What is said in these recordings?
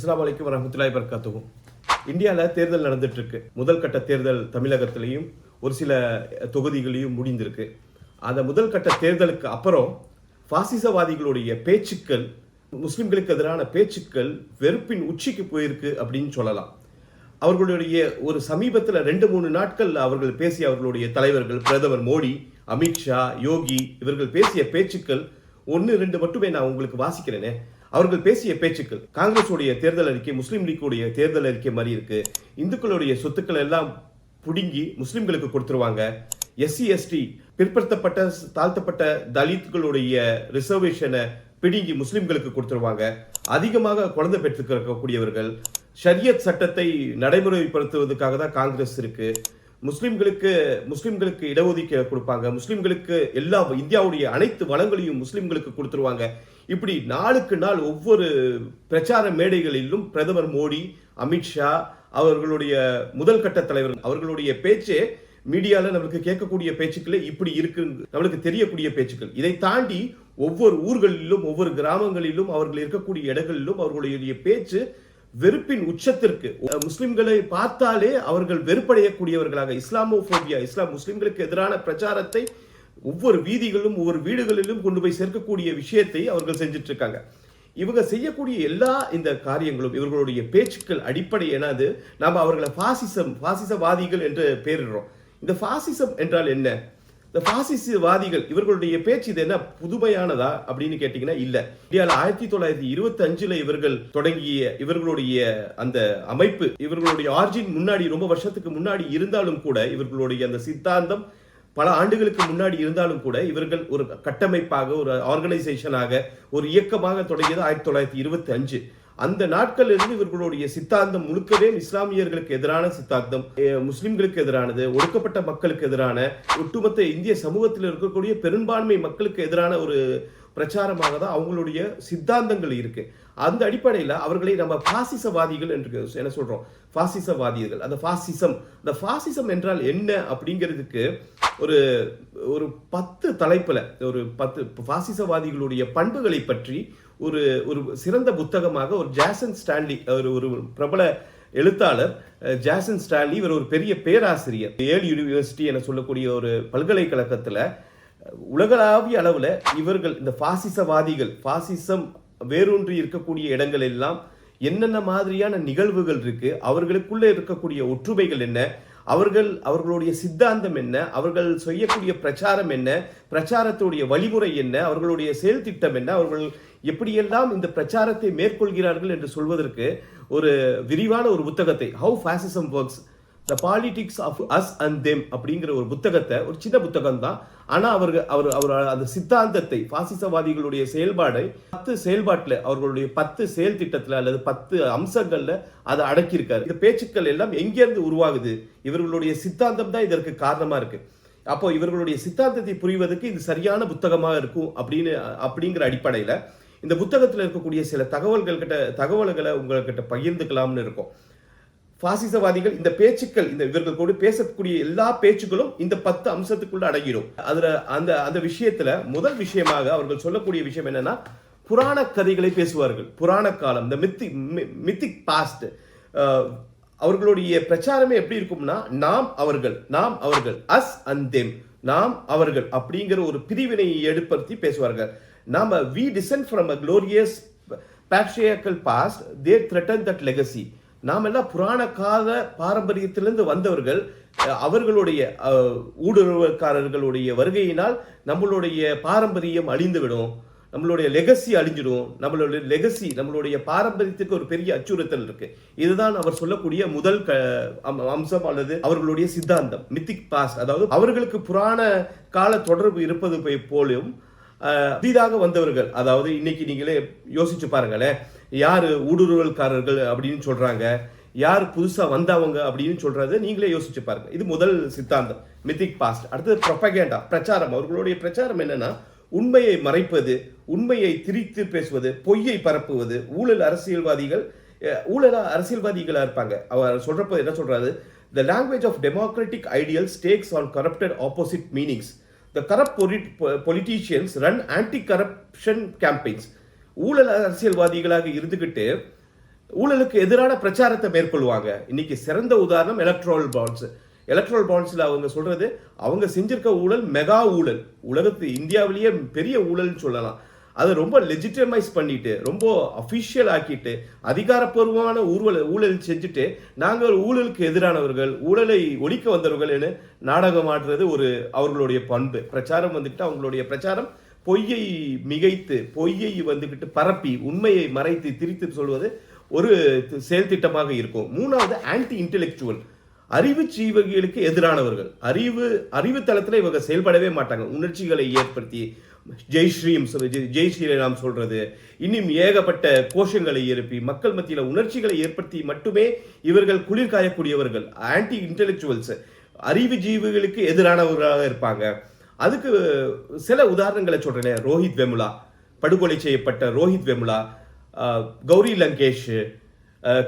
அஸ்லாம் வலைக்கும் வரமத்துலாய் பர்காத்துக்கும் இந்தியாவில் தேர்தல் நடந்துட்டு இருக்கு முதல் கட்ட தேர்தல் தமிழகத்திலையும் ஒரு சில தொகுதிகளையும் முடிந்திருக்கு. அந்த முதல் கட்ட தேர்தலுக்கு அப்புறம் பாசிசவாதிகளுடைய பேச்சுக்கள் முஸ்லிம்களுக்கு எதிரான பேச்சுக்கள் வெறுப்பின் உச்சிக்கு போயிருக்கு அப்படின்னு சொல்லலாம். அவர்களுடைய ஒரு சமீபத்தில் ரெண்டு மூணு நாட்கள் அவர்கள் பேசிய அவர்களுடைய தலைவர்கள் பிரதமர் மோடி அமித்ஷா யோகி இவர்கள் பேசிய பேச்சுக்கள் ஒன்று ரெண்டு மட்டுமே நான் உங்களுக்கு வாசிக்கிறேனே. அவர்கள் பேசிய பேச்சுக்கள் காங்கிரஸுடைய தேர்தல் அறிக்கை முஸ்லீம் லீக்குடைய தேர்தல் அறிக்கை மாதிரி இருக்கு. இந்துக்களுடைய சொத்துக்கள் எல்லாம் புடுங்கி முஸ்லிம்களுக்கு கொடுத்துருவாங்க. எஸ்சி எஸ்டி பிற்படுத்தப்பட்ட தாழ்த்தப்பட்ட தலித்களுடைய ரிசர்வேஷனை பிடுங்கி முஸ்லிம்களுக்கு கொடுத்துருவாங்க. அதிகமாக குழந்தை பெற்றுக்கக்கூடியவர்கள் ஷரியத் சட்டத்தை நடைமுறைப்படுத்துவதற்காக தான் காங்கிரஸ் இருக்கு. முஸ்லிம்களுக்கு முஸ்லிம்களுக்கு இடஒதுக்கீடு கொடுப்பாங்க. முஸ்லிம்களுக்கு எல்லா இந்தியாவுடைய அனைத்து வளங்களையும் முஸ்லிம்களுக்கு கொடுத்துருவாங்க. இப்படி நாளுக்கு நாள் ஒவ்வொரு பிரச்சார மேடைகளிலும் பிரதமர் மோடி அமித்ஷா அவர்களுடைய முதல் கட்ட தலைவர் அவர்களுடைய பேச்சே மீடியால நம்மளுக்கு கேட்கக்கூடிய பேச்சுக்களே இப்படி இருக்கு நம்மளுக்கு தெரியக்கூடிய பேச்சுக்கள். இதை தாண்டி ஒவ்வொரு ஊர்களிலும் ஒவ்வொரு கிராமங்களிலும் அவர்கள் இருக்கக்கூடிய இடங்களிலும் அவர்களுடைய பேச்சு வெறுப்பின் உச்சத்திற்கு. முஸ்லிம்களை பார்த்தாலே அவர்கள் வெறுப்படையக்கூடியவர்களாக இஸ்லாமோபோபியா இஸ்லாம் முஸ்லிம்களுக்கு எதிரான பிரச்சாரத்தை ஒவ்வொரு வீதிகளிலும் ஒவ்வொரு வீடுகளிலும் கொண்டு போய் சேர்க்கக்கூடிய விஷயத்தை அவர்கள் செஞ்சுட்டு இருக்காங்க இவங்க செய்யக்கூடிய எல்லா இந்த காரியங்களும் இவர்களுடைய பேச்சுக்கள் அடிப்படை என்னது? நாம் அவர்களை பாசிசம் பாசிசவாதிகள் என்று பெயரிடுறோம் இந்த பாசிசம் என்றால் என்ன? இந்த பாசிசவாதிகள் இவர்களுடைய பேச்சு இது என்ன? புதுமையானதா அப்படின்னு கேட்டீங்கன்னா இல்ல. இந்தியாவில் ஆயிரத்தி தொள்ளாயிரத்தி இருபத்தி அஞ்சுல இவர்கள் தொடங்கிய இவர்களுடைய அந்த அமைப்பு இவர்களுடைய ஆர்ஜின் முன்னாடி ரொம்ப வருஷத்துக்கு முன்னாடி இருந்தாலும் கூட இவர்களுடைய அந்த சித்தாந்தம் பல ஆண்டுகளுக்கு முன்னாடி இருந்தாலும் கூட இவர்கள் ஒரு கட்டமைப்பாக ஒரு ஆர்கனைசேஷனாக ஒரு இயக்கமாக தொடங்கியது ஆயிரத்தி தொள்ளாயிரத்தி இருபத்தி அஞ்சு. அந்த நாட்கள் இருந்து இவர்களுடைய சித்தாந்தம் முழுக்கவே இஸ்லாமியர்களுக்கு எதிரான சித்தாந்தம் முஸ்லிம்களுக்கு எதிரானது ஒடுக்கப்பட்ட மக்களுக்கு எதிரான ஒட்டுமொத்த இந்திய சமூகத்தில் இருக்கக்கூடிய பெரும்பான்மை மக்களுக்கு எதிரான ஒரு பிரச்சாரமாக தான் அவங்களுடைய சித்தாந்தங்கள் இருக்கு. அந்த அடிப்படையில் அவர்களை நம்ம பாசிசவாதிகள் என்று என்ன சொல்றோம்? பாசிசவாதிகள். அந்த பாசிசம். அந்த பாசிசம் என்றால் என்ன அப்படிங்கிறதுக்கு ஒரு ஒரு பத்து தலைப்பில் ஒரு பத்து பாசிசவாதிகளுடைய பண்புகளை பற்றி ஒரு ஒரு சிறந்த புத்தகமாக ஒரு ஜாசன் ஸ்டான்லி ஒரு ஒரு பிரபல எழுத்தாளர் ஜாசன் ஸ்டான்லி இவர் ஒரு பெரிய பேராசிரியர். ஏல் யூனிவர்சிட்டி என சொல்லக்கூடிய ஒரு பல்கலைக்கழகத்தில் உலகளாவிய அளவில் இவர்கள் இந்த பாசிசவாதிகள் பாசிசம் வேரூன்றி இருக்கக்கூடிய இடங்கள் எல்லாம் என்னென்ன மாதிரியான நிகழ்வுகள் இருக்கு அவர்களுக்குள்ளே இருக்கக்கூடிய ஒற்றுமைகள் என்ன அவர்கள் அவர்களுடைய சித்தாந்தம் என்ன அவர்கள் செய்யக்கூடிய பிரச்சாரம் என்ன பிரச்சாரத்துடைய வழிமுறை என்ன அவர்களுடைய செயல் திட்டம் என்ன அவர்கள் எப்படியெல்லாம் இந்த பிரச்சாரத்தை மேற்கொள்கிறார்கள் என்று சொல்வதற்கு ஒரு விரிவான ஒரு புத்தகத்தை how fascism works the politics of us and them அப்படிங்கிற ஒரு புத்தகத்தை ஒரு சின்ன புத்தகம் தான் ஆனால் அவர்கள் அவர் அவர் அந்த சித்தாந்தத்தை பாசிசவாதிகளுடைய செயல்பாடை பத்து செயல்பாட்டில் அவர்களுடைய பத்து செயல் திட்டத்தில் அல்லது பத்து அம்சங்களில் அதை அடக்கியிருக்காரு. இந்த பேச்சுக்கள் எல்லாம் எங்கேருந்து உருவாகுது? இவர்களுடைய சித்தாந்தம் தான் இதற்கு காரணமாக இருக்கு. அப்போ இவர்களுடைய சித்தாந்தத்தை புரிவதற்கு இது சரியான புத்தகமாக இருக்கும் அப்படின்னு அப்படிங்கிற அடிப்படையில் இந்த புத்தகத்தில் இருக்கக்கூடிய சில தகவல்கள் கிட்ட தகவல்களை உங்கள்கிட்ட பகிர்ந்துக்கலாம்னு இருக்கும். பாசிசவாதிகள் இந்த பேச்சுக்கள் இந்த இவர்கள் கூட பேசக்கூடிய எல்லா பேச்சுக்களும் இந்த பத்து அம்சத்துக்குள்ள அடங்கிடும். அதுல அந்த அந்த விஷயத்துல முதல் விஷயமாக அவர்கள் சொல்லக்கூடிய விஷயம் என்னன்னா புராண கதைகளை பேசுவார்கள். புராண காலம் இந்த மித்தி மித்திக் பாஸ்ட் அவர்களுடைய பிரச்சாரமே எப்படி இருக்கும்னா நாம் அவர்கள் நாம் அவர்கள் அஸ் அண்ட் தெம் நாம் அவர்கள் அப்படிங்கிற ஒரு பிரிவினையை ஏற்படுத்தி பேசுவார்கள். நாம we descend from a glorious patriarchal past they threaten that legacy. நாம் எல்லாம் புராண கால பாரம்பரியத்திலிருந்து வந்தவர்கள் அவர்களுடைய ஊடுருவக்காரர்களுடைய வருகையினால் நம்மளுடைய பாரம்பரியம் அழிந்துவிடும் நம்மளுடைய லெகசி அழிஞ்சிடும் நம்மளுடைய லெகசி நம்மளுடைய பாரம்பரியத்துக்கு ஒரு பெரிய அச்சுறுத்தல் இருக்கு. இதுதான் அவர் சொல்லக்கூடிய முதல் க- அம்- அம்சம் அல்லது அவர்களுடைய சித்தாந்தம் மித்திக் பாஸ் அதாவது அவர்களுக்கு புராண கால தொடர்பு இருப்பது போலும் புதிதாக வந்தவர்கள் அதாவது இன்னைக்கு நீங்களே யோசிச்சு பாருங்களேன் யார் ஊடுருவல்காரர்கள் அப்படின்னு சொல்றாங்க யார் புதுசா வந்தவங்க அப்படின்னு சொல்கிறத நீங்களே யோசிச்சு பாருங்க. இது முதல் சித்தாந்தம். மித்திக் பாஸ்ட் அடுத்தது ப்ரொபகேண்டா பிரச்சாரம். அவர்களுடைய பிரச்சாரம் என்னன்னா உண்மையை மறைப்பது உண்மையை திரித்து பேசுவது பொய்யை பரப்புவது. ஊழல் அரசியல்வாதிகள் ஊழலா அரசியல்வாதிகளாக அரசியல்வாதிகளா இருப்பாங்க. அவர் சொல்றப்ப என்ன சொல்றாரு? The language of democratic ideals takes on corrupted opposite meanings the corrupt politicians run anti corruption anti ஊழல் அரசியல்வாதிகளாக இருந்துக்கிட்டு ஊழலுக்கு எதிரான பிரச்சாரத்தை மேற்கொள்வாங்க. இன்னைக்கு சிறந்த உதாரணம் எலக்ட்ரல் பாண்ட்ஸ் எலக்ட்ரல் பாண்ட்ஸில் அவங்க சொல்றது அவங்க செஞ்சிருக்க ஊழல் மெகா ஊழல். உலகத்து இந்தியாவிலேயே பெரிய ஊழல்னு சொல்லலாம். அதை ரொம்ப லெஜிட்டமைஸ் பண்ணிட்டு ரொம்ப அஃபிஷியல் ஆக்கிட்டு அதிகாரப்பூர்வமான ஊர்வல ஊழல் செஞ்சுட்டு நாங்கள் ஊழலுக்கு எதிரானவர்கள் ஊழலை ஒழிக்க வந்தவர்கள்னு நாடகம் ஆடுறது ஒரு அவர்களுடைய பண்பு. பிரச்சாரம் வந்துட்டு அவங்களுடைய பிரச்சாரம் பொய்யை மிகைத்து பொய்யை வந்துக்கிட்டு பரப்பி உண்மையை மறைத்து திரித்து சொல்வது ஒரு செயல் திட்டமாக இருக்கும். மூணாவது ஆன்டி இன்டெலெக்சுவல் அறிவு ஜீவகிகளுக்கு எதிரானவர்கள். அறிவு அறிவு தளத்தில் இவங்க செயல்படவே மாட்டாங்க. உணர்ச்சிகளை ஏற்படுத்தி ஜெய் ஸ்ரீம் ஜெய் ஜெய் ஸ்ரீராம் சொல்றது. இன்னும் ஏகப்பட்ட கோஷங்களை எழுப்பி மக்கள் மத்தியில் உணர்ச்சிகளை ஏற்படுத்தி மட்டுமே இவர்கள் குளிர் காயக்கூடியவர்கள் ஆன்டி இன்டெலெக்சுவல்ஸ் அறிவு ஜீவிகளுக்கு எதிரானவர்களாக இருப்பாங்க. அதுக்கு சில உதாரணங்களை சொல்றேன். ரோஹித் வெமுலா படுகொலை செய்யப்பட்ட ரோஹித் வெமுலா கௌரி லங்கேஷ்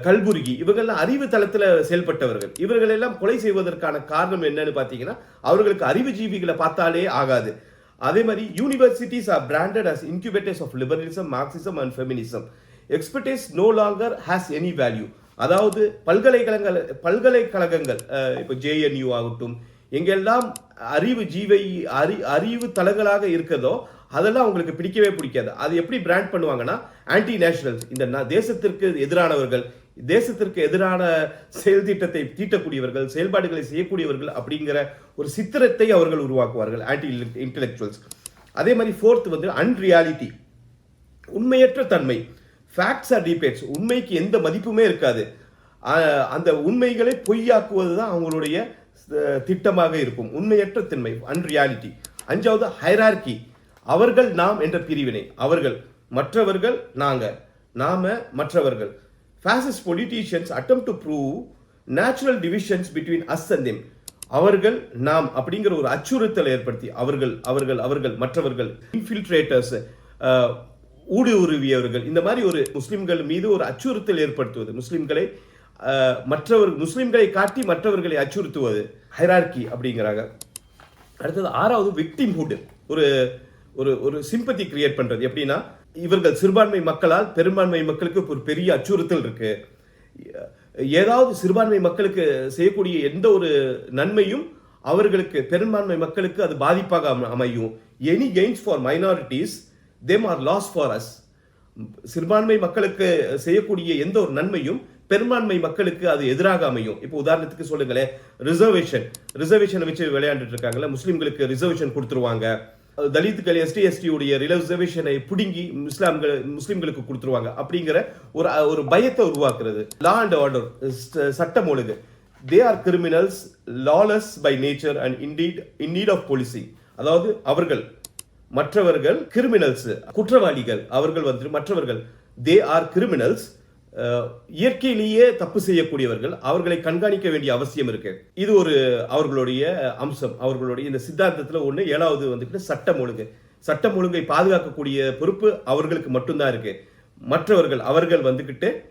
கல்புர்கி இவங்கெல்லாம் அறிவு தளத்தில் செயல்பட்டவர்கள். இவர்கள் எல்லாம் கொலை செய்வதற்கான காரணம் என்னன்னு பார்த்தீங்கன்னா அவர்களுக்கு அறிவுஜீவிகளை பார்த்தாலே ஆகாது. அதே மாதிரி universities are branded as incubators of liberalism Marxism and feminism expertise no longer has any value அதாவது பல்கலைக்கழகங்கள் பல்கலைக்கழகங்கள் இப்போ ஜேஎன்யூ ஆகட்டும் எங்கெல்லாம் அறிவு ஜீவை அறி அறிவு தளங்களாக இருக்கிறதோ அதெல்லாம் அவங்களுக்கு பிடிக்கவே பிடிக்காது. அது எப்படி பிராண்ட் பண்ணுவாங்கன்னா ஆன்டி நேஷனல்ஸ் இந்த தேசத்திற்கு எதிரானவர்கள் தேசத்திற்கு எதிரான செயல் திட்டத்தை தீட்டக்கூடியவர்கள் செயல்பாடுகளை செய்யக்கூடியவர்கள் அப்படிங்கிற ஒரு சித்திரத்தை அவர்கள் உருவாக்குவார்கள் ஆன்டி இன்டெலெக்சுவல்ஸ் அதே மாதிரி ஃபோர்த் வந்து அன்ரியாலிட்டி உண்மையற்ற தன்மை. ஃபேக்ட்ஸ் ஆர் டிபேட்ஸ் உண்மைக்கு எந்த மதிப்புமே இருக்காது. அந்த உண்மைகளை பொய்யாக்குவது தான் அவங்களுடைய திட்டமாக இருக்கும். உண்மையற்ற தன்மை அன்ரியாலிட்டி அஞ்சாவது ஹைரார்கி அவர்கள் நாம் என்ற பிரிவினை. அவர்கள் மற்றவர்கள் நாங்கள் நாம மற்றவர்கள். Fascist politicians attempt to prove natural divisions between us and them அவர்கள் நாம் அப்படிங்கிற ஒரு அச்சுறுத்தலை ஏற்படுத்தி அவர்கள் அவர்கள் அவர்கள் மற்றவர்கள் இன்ஃபில்ட்ரேட்டர்ஸ் ஊடுருவியவர்கள் இந்த மாதிரி ஒரு முஸ்லிம்கள் மீது ஒரு அச்சுறுத்தல் ஏற்படுத்துவது முஸ்லிம்களை மற்றவர் முஸ்லிம்களை காட்டி மற்றவர்களை அச்சுறுத்துவது ஹைரார்கி அப்படிங்கிறாங்க. அடுத்தது ஆறாவது விக்டிம்ஹுட் ஒரு ஒரு ஒரு சிம்பத்தி கிரியேட் பண்றது. எப்படின்னா இவர்கள் சிறுபான்மை மக்களால் பெரும்பான்மை மக்களுக்கு ஒரு பெரிய அச்சுறுத்தல் இருக்கு. ஏதாவது சிறுபான்மை மக்களுக்கு செய்யக்கூடிய எந்த ஒரு நன்மையும் அவர்களுக்கு பெரும்பான்மை மக்களுக்கு அது பாதிப்பாக அம- அமையும். Any gains for minorities them are loss for us சிறுபான்மை மக்களுக்கு செய்யக்கூடிய எந்த ஒரு நன்மையும் பெரும்பான்மை மக்களுக்கு அது எதிராக அமையும். இப்போ உதாரணத்துக்கு சொல்லுங்களேன். ரிசர்வேஷன் ரிசர்வேஷனை வச்சு விளையாண்டுட்டு இருக்காங்கல்ல. முஸ்லீம்களுக்கு ரிசர்வேஷன் கொடுத்துருவாங்க. தலித்துக்கள் எஸ்டி எஸ்டியுடைய ரிலர்வேஷனை பிடுங்கி முஸ்லாம்கள் முஸ்லீம்களுக்கு கொடுத்துருவாங்க. அப்படிங்கிற ஒரு ஒரு பயத்தை உருவாக்குறது. லா அண்ட் ஆர்டர் சட்டம் ஒழுங்கு. They are criminals lawless by nature and indeed in need of policing. அதாவது அவர்கள் மற்றவர்கள் கிரிமினல்ஸ் குற்றவாளிகள். அவர்கள் வந்து மற்றவர்கள் தே ஆர் கிரிமினல்ஸ் இயற்கையிலேயே தப்பு செய்யக்கூடியவர்கள் அவர்களை கண்காணிக்க வேண்டிய அவசியம் இருக்கு. இது ஒரு அவர்களுடைய அம்சம். அவர்களுடைய இந்த சித்தாந்தத்தில் ஒன்று ஏழாவது வந்துட்டு சட்டம் ஒழுங்கு. சட்டம் ஒழுங்கை பாதுகாக்கக்கூடிய பொறுப்பு அவர்களுக்கு மட்டும்தான் இருக்கு. மற்றவர்கள் அவர்கள் வந்துக்கிட்டு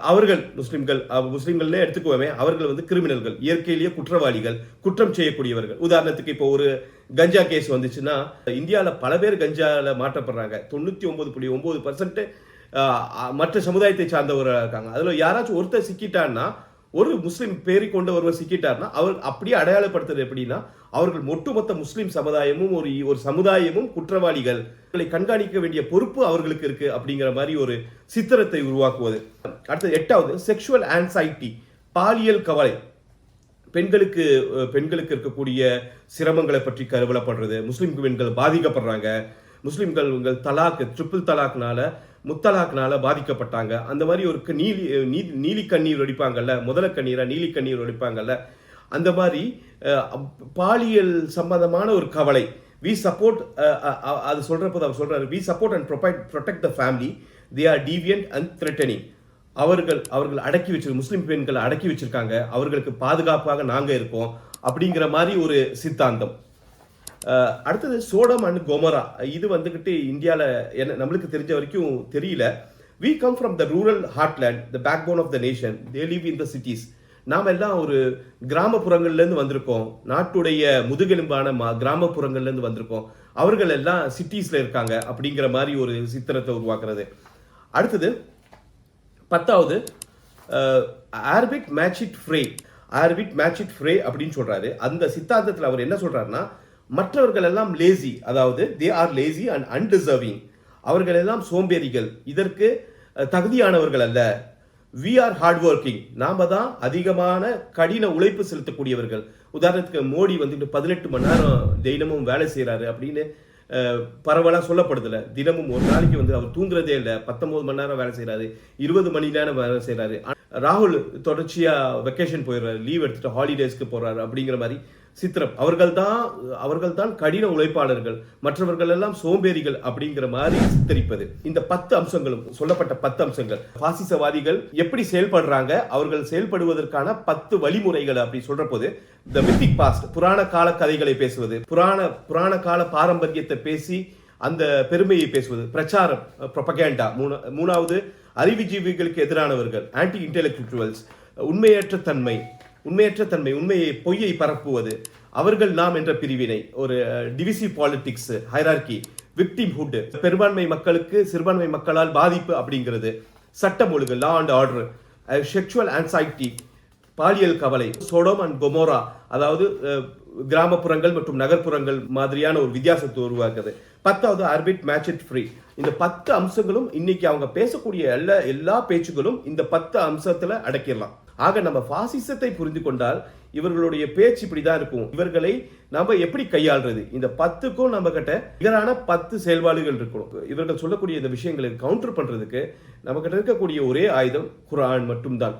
அவர்கள் முஸ்லிம்கள் அவ- முஸ்லிம்கள்னே எடுத்துக்குவோமே அவர்கள் வந்து கிரிமினல்கள் இயற்கையிலேயே குற்றவாளிகள் குற்றம் செய்யக்கூடியவர்கள். உதாரணத்துக்கு இப்போ ஒரு கஞ்சா கேஸ் வந்துச்சுன்னா இந்தியாவில் பல பேர் கஞ்சாவில் மாற்றப்படுறாங்க. தொண்ணூற்றி ஒன்பது புள்ளி ஒன்பது பர்சன்ட் மற்ற சமுதாயத்தை சார்ந்தவராக இருக்காங்க. அதில் யாராச்சும் ஒருத்தர் சிக்கிட்டான்னா ஒரு முஸ்லீம் பேரி கொண்ட ஒருவர் சிக்கிட்டார்னா அவர் அப்படியே அடையாளப்படுத்துறது எப்படின்னா அவர்கள் ஒட்டுமொத்த முஸ்லீம் சமுதாயமும் ஒரு ஒரு சமுதாயமும் குற்றவாளிகள். அவர்களை கண்காணிக்க வேண்டிய பொறுப்பு அவர்களுக்கு இருக்கு அப்படிங்கிற மாதிரி ஒரு சித்திரத்தை உருவாக்குவது. அடுத்தது எட்டாவது செக்ஷுவல் ஆன்சைட்டி பாலியல் கவலை. பெண்களுக்கு பெண்களுக்கு இருக்கக்கூடிய சிரமங்களை பற்றி கருவலப்படுறது முஸ்லீம் பெண்கள் பாதிக்கப்படுறாங்க. முஸ்லீம்கள் உங்கள் தலாக்கு ட்ரிபிள் தலாக்னால முத்தலாக்னால பாதிக்கப்பட்டாங்க. அந்த மாதிரி ஒரு க- நீலி நீ- நீலி கண்ணீர் வடிப்பாங்கல்ல முதல கண்ணீராக நீலி கண்ணீர் வடிப்பாங்கல்ல அந்த மாதிரி பாலியல் சம்பந்தமான ஒரு கவலை. வி சப்போர்ட் அது சொல்றப்போ அவர் சொல்கிறார் we support and ப்ரொபைட் protect the family they are deviant and threatening அவர்கள் அவர்கள் அடக்கி வச்சிரு முஸ்லீம் பெண்களை அடக்கி வச்சிருக்காங்க. அவர்களுக்கு பாதுகாப்பாக நாங்கள் இருக்கோம். அப்படிங்கிற மாதிரி ஒரு சித்தாந்தம். அடுத்தது சோடம் அண்ட் கோமரா. இது வந்துக்கிட்டு இந்தியாவில் என்ன நம்மளுக்கு தெரிஞ்ச வரைக்கும் தெரியல. We come from the rural heartland the backbone of the nation they live in the cities நாம் எல்லாம் ஒரு கிராமப்புறங்கள்லேருந்து வந்திருக்கோம். நாட்டுடைய முதுகெலும்பான மா கிராமப்புறங்கள்லேருந்து வந்திருக்கோம். அவர்கள் எல்லாம் சிட்டிஸில் இருக்காங்க அப்படிங்கிற மாதிரி ஒரு சித்திரத்தை உருவாக்குறது. அடுத்தது பத்தாவது ஆர்பிட் மேட்சிட் ஃப்ரே ஆர்பிட் மேட்சிட் ஃப்ரே அப்படின்னு சொல்கிறாரு அந்த சித்தாந்தத்தில் அவர் என்ன சொல்கிறாருன்னா மற்றவர்கள் எல்லாம் லேசி அதாவது they are lazy and undeserving அவர்கள் எல்லாம் சோம்பேறிகள். இதற்கு தகுதியானவர்கள் அல்ல. வி ஆர் ஹார்ட் ஒர்க்கிங் நாம தான் அதிகமான கடின உழைப்பு செலுத்தக்கூடியவர்கள். உதாரணத்துக்கு மோடி வந்துட்டு பதினெட்டு மணி நேரம் தினமும் வேலை செய்கிறாரு அப்படின்னு பரவலாக பரவலா சொல்லப்படுதுல. தினமும் ஒரு நாளைக்கு வந்து அவர் தூங்குறதே இல்லை. பத்தொன்பது மணி நேரம் வேலை செய்கிறாரு இருபது மணி நேரம் வேலை செய்கிறாரு ராகுல் தொடர்ச்சியாக வெக்கேஷன் போயிடுறாரு. லீவ் எடுத்துட்டு ஹாலிடேஸ்க்கு போகிறாரு அப்படிங்கிற மாதிரி சித்திரம். அவர்கள் தான் அவர்கள் தான் கடின உழைப்பாளர்கள். மற்றவர்கள் எல்லாம் சோம்பேறிகள் அப்படிங்கிற மாதிரி சித்தரிப்பது. இந்த பத்து அம்சங்களும் சொல்லப்பட்ட பத்து அம்சங்கள். பாசிசவாதிகள் எப்படி செயல்படுறாங்க? அவர்கள் செயல்படுவதற்கான பத்து வழிமுறைகள் அப்படி சொல்ற போது த மித்திக் பாஸ்ட் புராண கால கதைகளை பேசுவது புராண புராண கால பாரம்பரியத்தை பேசி அந்த பெருமையை பேசுவது பிரச்சாரம் ப்ரொபகேண்டா மூணாவது அறிவுஜீவிகளுக்கு எதிரானவர்கள் ஆன்டி இன்டெலெக்சுவல்ஸ் உண்மையற்ற தன்மை உண்மையற்ற தன்மை உண்மையை பொய்யை பரப்புவது. அவர்கள் நாம் என்ற பிரிவினை ஒரு divisive politics hierarchy victimhood பெரும்பான்மை மக்களுக்கு சிறுபான்மை மக்களால் பாதிப்பு அப்படிங்கிறது. சட்டம் ஒழுங்கு law and order sexual anxiety பாலியல் கவலை சோடோம் அண்ட் கொமோரா அதாவது கிராமப்புறங்கள் மற்றும் நகர்ப்புறங்கள் மாதிரியான ஒரு வித்தியாசத்தை உருவாக்குது. பத்தாவது ஆர்பிட் மேட்ச் ஃப்ரீ இந்த பத்து அம்சங்களும் இன்னைக்கு அவங்க பேசக்கூடிய எல்லா எல்லா பேச்சுகளும் இந்த பத்து அம்சத்துல அடக்கிடலாம். ஆக நம்ம பாசிசத்தை புரிந்து கொண்டால் இவர்களுடைய பேச்சு இப்படிதான் இருக்கும். இவர்களை நம்ம எப்படி கையாள்றது? இந்த பத்துக்கும் நம்ம கிட்ட நிகரான பத்து செயல்பாடுகள் இருக்கணும். இவர்கள் சொல்லக்கூடிய இந்த விஷயங்களை கவுண்டர் பண்றதுக்கு நம்ம கிட்ட இருக்கக்கூடிய ஒரே ஆயுதம் குரான் மட்டும்தான்.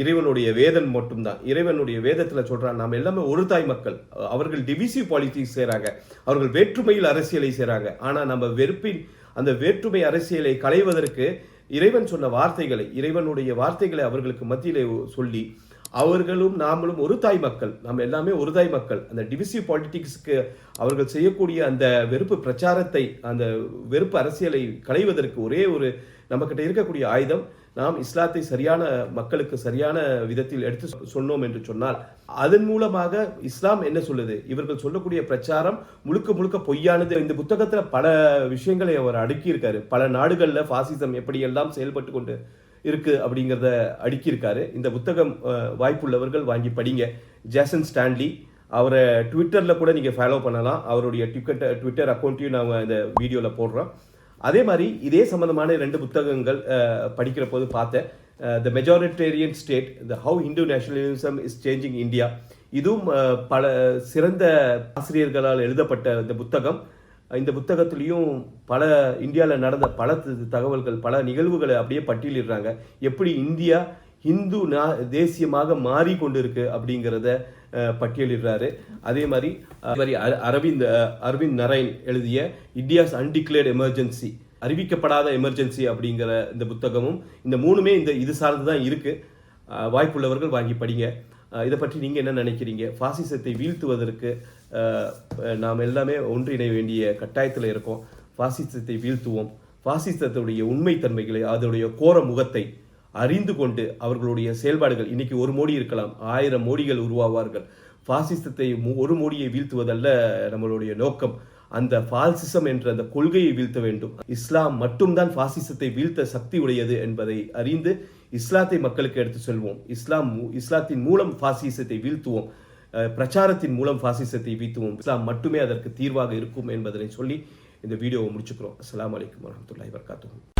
இறைவனுடைய வேதன் மட்டும்தான். இறைவனுடைய வேதத்தில் சொல்கிறான் நாம் எல்லாமே ஒரு தாய் மக்கள். அவர்கள் டிவிசிவ் பாலிட்டிக்ஸ் செய்கிறாங்க அவர்கள் வேற்றுமையில் அரசியலை செய்கிறாங்க ஆனால் நம்ம வெறுப்பின் அந்த வேற்றுமை அரசியலை களைவதற்கு இறைவன் சொன்ன வார்த்தைகளை இறைவனுடைய வார்த்தைகளை அவர்களுக்கு மத்தியிலே சொல்லி அவர்களும் நாமளும் ஒரு தாய் மக்கள். நாம் எல்லாமே ஒரு தாய் மக்கள். அந்த டிவிசிவ் பாலிட்டிக்ஸ்க்கு அவர்கள் செய்யக்கூடிய அந்த வெறுப்பு பிரச்சாரத்தை அந்த வெறுப்பு அரசியலை களைவதற்கு ஒரே ஒரு நம்மக்கிட்ட இருக்கக்கூடிய ஆயுதம். நாம் இஸ்லாத்தை சரியான மக்களுக்கு சரியான விதத்தில் எடுத்து சொன்னோம் என்று சொன்னால் அதன் மூலமாக இஸ்லாம் என்ன சொல்லுது? இவர்கள் சொல்லக்கூடிய பிரச்சாரம் முழுக்க முழுக்க பொய்யானது. இந்த புத்தகத்தில் பல விஷயங்களை அவர் அடுக்கியிருக்காரு. பல நாடுகளில் பாசிசம் எப்படியெல்லாம் செயல்பட்டு கொண்டு இருக்கு அப்படிங்கிறத அடுக்கியிருக்காரு. இந்த புத்தகம் வாய்ப்புள்ளவர்கள் வாங்கி படிங்க. ஜேசன் ஸ்டான்லி அவரை ட்விட்டரில் கூட நீங்கள் ஃபாலோ பண்ணலாம். அவருடைய ட்விட்டர் ட்விட்டர் அக்கௌண்ட்டையும் நாங்கள் இந்த வீடியோவில் போடுறோம். அதே மாதிரி இதே சம்மந்தமான ரெண்டு புத்தகங்கள் படிக்கிற போது பார்த்தேன். The majoritarian state the how Hindu nationalism is changing India இதுவும் பல சிறந்த ஆசிரியர்களால் எழுதப்பட்ட இந்த புத்தகம். இந்த புத்தகத்துலேயும் பல இந்தியாவில் நடந்த பல தகவல்கள் பல நிகழ்வுகளை அப்படியே பட்டியலிடுறாங்க. எப்படி இந்தியா இந்து நா- தேசியமாக மாறி இருக்குது அப்படிங்கிறத பட்டியலிடுறாரு. அதே மாதிரி மாதிரி அரவிந்த் அரவிந்த் நரைன் எழுதிய இண்டியாஸ் அன்டிக்ளேர்ட் எமர்ஜென்சி அறிவிக்கப்படாத எமர்ஜென்சி அப்படிங்கிற இந்த புத்தகமும் இந்த மூணுமே இந்த இது சார்ந்து தான் இருக்குது வாய்ப்புள்ளவர்கள் வாங்கி படிங்க. இதை பற்றி நீங்கள் என்ன நினைக்கிறீங்க? ஃபாசிசத்தை வீழ்த்துவதற்கு நாம் எல்லாமே ஒன்றிணைய வேண்டிய கட்டாயத்தில் இருக்கோம். பாசிசத்தை வீழ்த்துவோம். பாசிசத்துடைய உண்மைத்தன்மைகளை அதனுடைய கோர முகத்தை அறிந்து கொண்டு அவர்களுடைய செயல்பாடுகள் இன்னைக்கு ஒரு மோடி இருக்கலாம் ஆயிரம் மோடிகள் உருவாவார்கள். பாசிசத்தை ஒரு மோடியை வீழ்த்துவதல்ல நம்மளுடைய நோக்கம். அந்த பாசிசம் என்ற அந்த கொள்கையை வீழ்த்த வேண்டும். இஸ்லாம் மட்டும்தான் பாசிசத்தை வீழ்த்த சக்தி உடையது என்பதை அறிந்து இஸ்லாத்தை மக்களுக்கு எடுத்து செல்வோம். இஸ்லாம் மூ- இஸ்லாத்தின் மூலம் பாசிசத்தை வீழ்த்துவோம். பிரச்சாரத்தின் மூலம் பாசிசத்தை வீழ்த்துவோம். இஸ்லாம் மட்டுமே அதற்கு தீர்வாக இருக்கும் என்பதனை சொல்லி இந்த வீடியோவை முடிச்சுக்கிறோம். அஸ்லாம் வலைக்கம் வரஹ்மத்துல்லாஹி வபரகாத்துஹு.